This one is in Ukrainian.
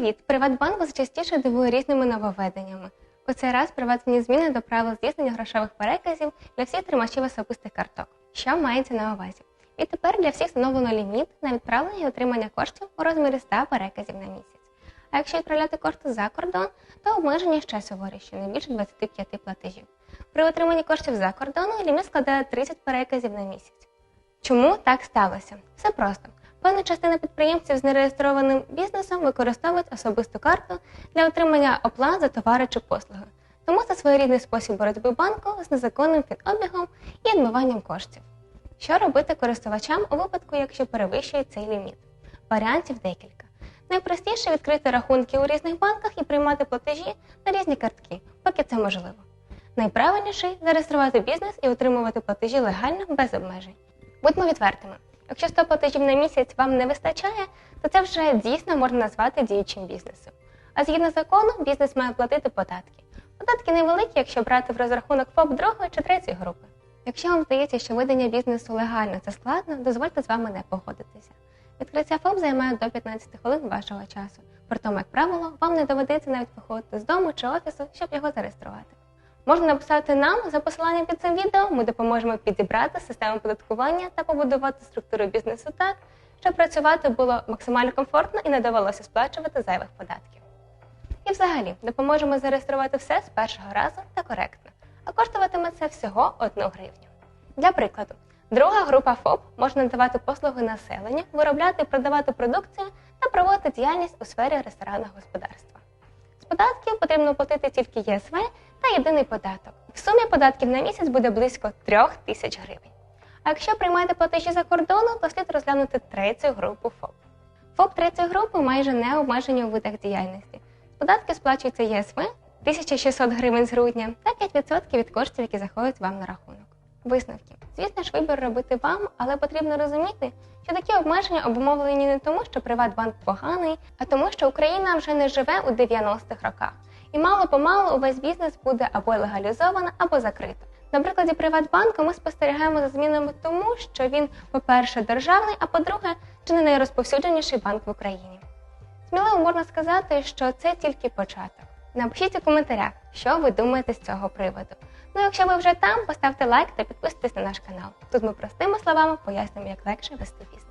Привіт! Приватбанк вас частіше дивує різними нововведеннями. У цей раз приватні зміни до правил здійснення грошових переказів для всіх тримачів особистих карток. Що мається на увазі? Відтепер для всіх встановлено ліміт на відправлення і отримання коштів у розмірі 100 переказів на місяць. А якщо відправляти кошти за кордон, то обмеження ще суворі, що не більше 25 платежів. При отриманні коштів за кордону ліміт складає 30 переказів на місяць. Чому так сталося? Все просто. Певна частина підприємців з нереєстрованим бізнесом використовують особисту карту для отримання оплат за товари чи послуги. Тому це своєрідний спосіб боротьби банку з незаконним підобігом і відмиванням коштів. Що робити користувачам у випадку, якщо перевищує цей ліміт? Варіантів декілька. Найпростіше відкрити рахунки у різних банках і приймати платежі на різні картки, поки це можливо. Найправильніший зареєструвати бізнес і отримувати платежі легально без обмежень. Будьмо відвертими. Якщо 100 платежів на місяць вам не вистачає, то це вже дійсно можна назвати діючим бізнесом. А згідно закону, бізнес має платити податки. Податки невеликі, якщо брати в розрахунок ФОП другої чи третьої групи. Якщо вам здається, що ведення бізнесу легально це складно, дозвольте з вами не погодитися. Відкриття ФОП займає до 15 хвилин вашого часу. Притому, як правило, вам не доведеться навіть виходити з дому чи офісу, щоб його зареєструвати. Можна написати нам за посиланням під цим відео. Ми допоможемо підібрати систему податкування та побудувати структуру бізнесу так, щоб працювати було максимально комфортно і не довелося сплачувати зайвих податків. І взагалі допоможемо зареєструвати все з першого разу та коректно, а коштуватиме це всього 1 гривню. Для прикладу, друга група ФОП може надавати послуги населенню, виробляти і продавати продукцію та проводити діяльність у сфері ресторанного господарства. Податків потрібно платити тільки ЄСВ та єдиний податок. В сумі податків на місяць буде близько 3 тисяч гривень. А якщо приймаєте платежі за кордону, то слід розглянути третю групу ФОП. ФОП третьої групи майже не обмежені у видах діяльності. Податки сплачуються ЄСВ 1600 гривень з грудня та 5% від коштів, які заходять вам на рахунок. Висновки. Звісно ж, вибір робити вам, але потрібно розуміти, що такі обмеження обумовлені не тому, що Приватбанк поганий, а тому, що Україна вже не живе у 90-х роках. І мало помалу увесь бізнес буде або легалізовано, або закрито. На прикладі Приватбанку ми спостерігаємо за змінами тому, що він, по-перше, державний, а по-друге, чи не найрозповсюдженіший банк в Україні. Сміливо можна сказати, що це тільки початок. Напишіть у коментарях, що ви думаєте з цього приводу. Ну, якщо ви вже там, поставте лайк та підписуйтесь на наш канал. Тут ми простими словами пояснимо, як легше вести бізнес.